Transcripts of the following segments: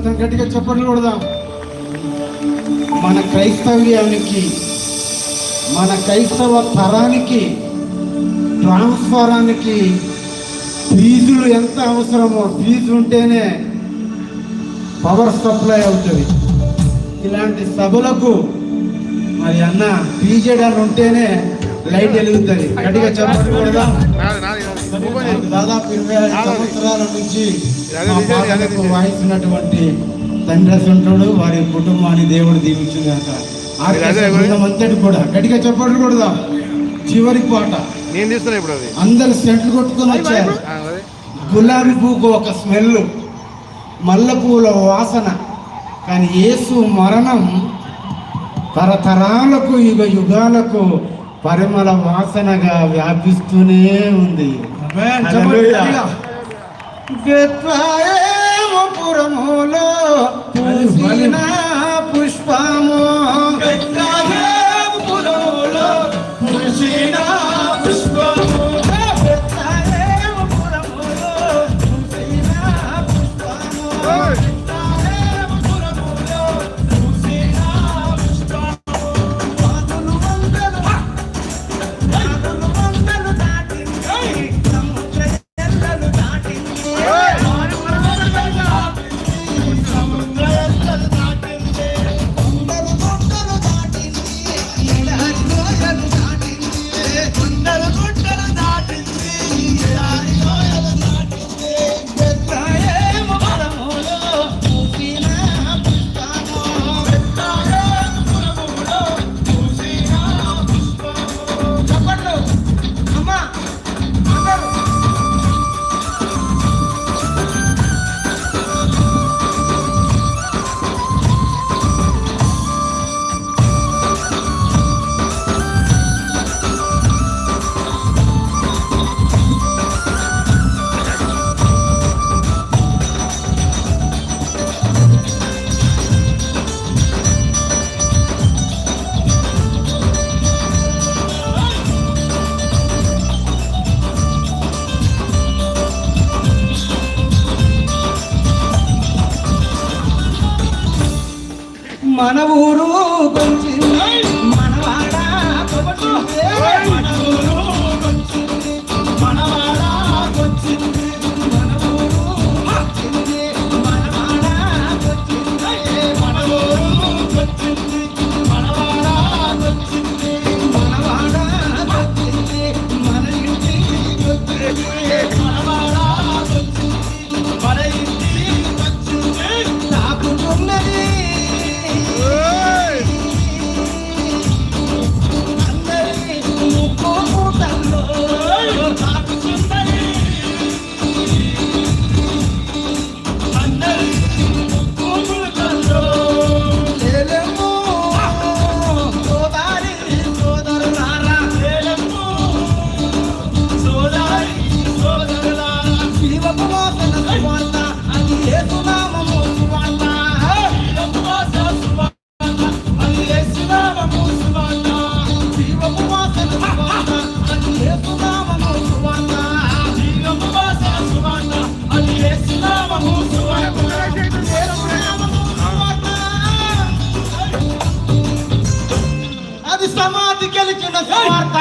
అతను గట్టిగా చెప్పట్లు కొడదాం. మన క్రైస్తవ్యానికి మన క్రైస్తవ తరానికి ట్రాన్స్ఫరానికి ఫీజులు ఎంత అవసరమో ఫీజు ఉంటేనే పవర్ సప్లై అవుతుంది. ఇలాంటి సభలకు మరి అన్న పీజెడ్ ఉంటేనే లైట్ వెలుగుతుంది. గట్టిగా చెప్పకూడదా దాదాపు ఇరవై ఐదు. సంవత్సరాల నుంచి. వాయిస్తున్నటువంటి తండ్రి వారి కుటుంబాన్ని దేవుడు దీవించుగాక. అంతటి కూడా గట్టిగా చెప్పట్లు కూడా చివరి పాట. నేను తీస్తున్నా ఇప్పుడు అది. అందరు సెంట్లు కొట్టుకొని వచ్చారు. గులాబీ పువ్వుకు ఒక స్మెల్ మల్లెపూల వాసన. కానీ యేసు మరణం తరతరాలకు యుగ యుగాలకు పరిమళ వాసనగా వ్యాపిస్తూనే ఉంది. పూసిన పుష్పము మన ఊరు అది సమాధి గెలిచిన సువార్త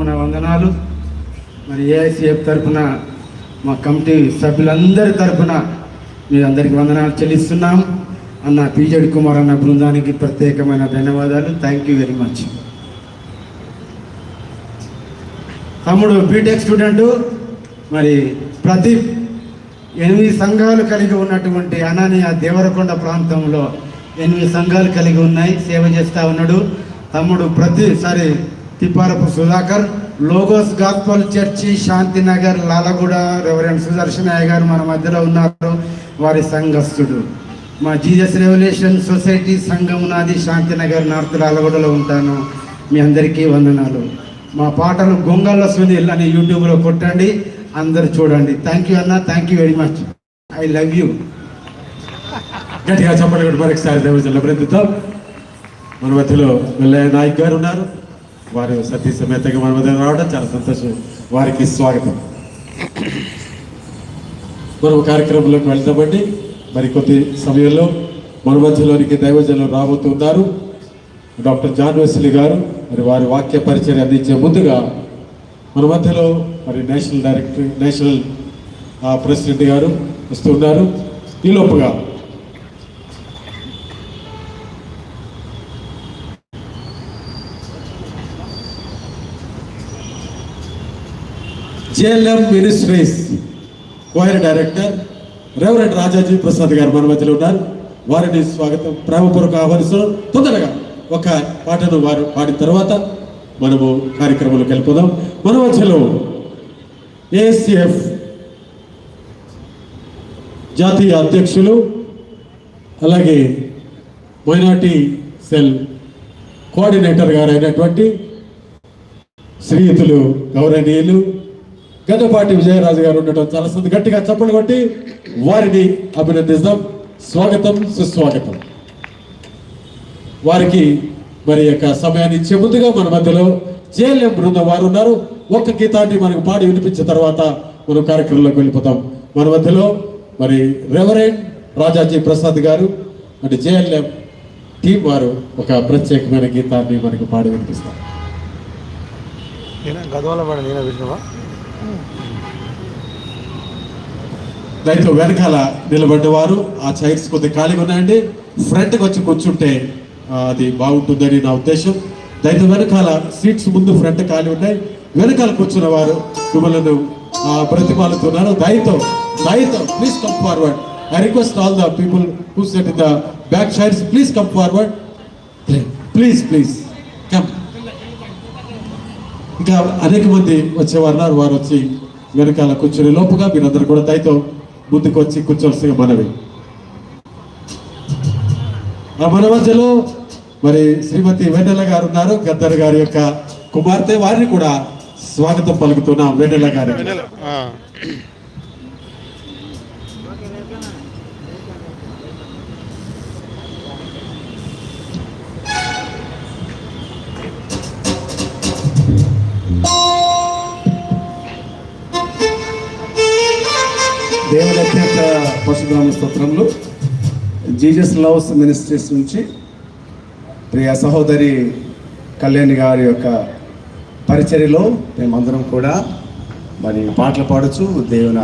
యేసుక్రీస్తు వందనాలు. మరి ఏఐసిఎఫ్ తరఫున మా కమిటీ సభ్యులందరి తరఫున మీ అందరికి వందనాలు చెల్లిస్తున్నాం. అన్న పీజడి కుమార్ అన్న బృందానికి ప్రత్యేకమైన ధన్యవాదాలు. థ్యాంక్ యూ వెరీ మచ్ తమ్ముడు బీటెక్ స్టూడెంట్ మరి ప్రదీప్ ఎనిమిది సంఘాలు కలిగి ఉన్నటువంటి అనానియ దేవరకొండ ప్రాంతంలో ఎనిమిది సంఘాలు కలిగి ఉన్నాయి. సేవ చేస్తూ ఉన్నాడు. తమ్ముడు ప్రతిసారి Tipparapu Sudhakar logos gospel church Shantinagar Lalaguda reverend Sudarshanaiah గారు మన మధ్యలో ఉన్నారు. వారి సంఘస్థుడు. మా జీజస్ రెవల్యూషన్ సొసైటీ సంఘం నాది శాంతినగర్ నార్త్ లాలగూడలో ఉంటాను. మీ అందరికీ వందనాలు. మా పాటలు గొంగళ్ళ సునీల్ అని యూట్యూబ్లో కొట్టండి అందరు చూడండి. థ్యాంక్ యూ అన్న thank you very much I love you గట్టిగా చెప్పండి మరొకసారి దేవజల్ల బృందుతో మన మధ్యలో వెల్లయ్య నాయక్ గారు ఉన్నారు. వారు సతీ సమేతంగా మన మధ్య రావడం చాలా సంతోషం. వారికి స్వాగతం. మనం కార్యక్రమంలోకి వెళ్తామండి మరి కొద్ది సమయంలో మన మధ్యలోనికి దైవజనులు రాబోతున్నారు డాక్టర్ జాన్ వెస్లీ గారు మరి వారి వాక్య పరిచయం అందించే ముందుగా మన మధ్యలో మరి నేషనల్ డైరెక్టర్ నేషనల్ ప్రెసిడెంట్ గారు వస్తున్నారు ఈలోపుగా JLM ministries. Choir director reverend Rajaji Prasad గారు మన మధ్యలో ఉన్నారు. వారిని స్వాగతం ప్రేమపూర్వక ఆహ్వానిస్తున్నాం. తొందరగా ఒక పాటను వారు పాడిన తర్వాత మనము కార్యక్రమంలోకి వెళ్ళిపోదాం మన మధ్యలో ఏఎస్సిఎఫ్ జాతీయ అధ్యక్షులు అలాగే మైనార్టీ సెల్ కోఆర్డినేటర్ గారైనటువంటి అయినటువంటి శ్రీయుతులు గౌరవనీయులు గదపాటి విజయరాజు గారు ఉండటం చాలా సంది గట్టిగా చప్పలు కొట్టి వారిని అభినందిస్తాం. స్వాగతం సుస్వాగతం. వారికి మరి యొక్క సమయాన్ని ఇచ్చే ముందుగా మన మధ్యలో జేఎల్ఎం బృందం వారు ఉన్నారు. ఒక్క గీతాన్ని మనకు పాడి వినిపించిన తర్వాత మనం కార్యక్రమంలోకి వెళ్ళిపోతాం. మన మధ్యలో మరి రెవరెండ్ రాజాజీ ప్రసాద్ గారు అంటే జేఎల్ఎం టీం వారు ఒక ప్రత్యేకమైన గీతాన్ని మనకు పాడి వినిపిస్తారు. నేనే గదవాల పడి విష్ణువా దాంతో వెనకాల నిలబడ్డవారు ఆ చైర్స్ కొద్దిగా ఖాళీగా ఉన్నాయండి. ఫ్రంట్కి వచ్చి కూర్చుంటే అది బాగుంటుందని నా ఉద్దేశం. దయతో వెనకాల సీట్స్ ముందు ఫ్రంట్ ఖాళీ ఉన్నాయి. వెనకాల కూర్చున్న వారు మిమ్మల్ని ఆ, బ్రతిమాలుతున్నారు. దయతో దయతో please come forward I request all the people who set in the back chairs please come forward please please come ఇంకా అనేక మంది వచ్చేవారు ఉన్నారు. వారు వచ్చి వెనకాల కూర్చునే లోపుగా మీరందరూ కూడా దయతో ముందుకు వచ్చి కూర్చోవలసిన మనవి. ఆ మన మధ్యలో మరి శ్రీమతి వెన్నెల గారు ఉన్నారు. గద్దర్ గారి యొక్క కుమార్తె వారిని కూడా స్వాగతం పలుకుతున్నాం వెన్నెల గారి పరశురామ స్తోత్రంలో జీజస్ లవ్స్ మినిస్ట్రీస్ నుంచి ప్రియ సహోదరి కళ్యాణి గారి యొక్క పరిచర్యలో మేమందరం కూడా మరి పాటలు పాడచ్చు దేవుని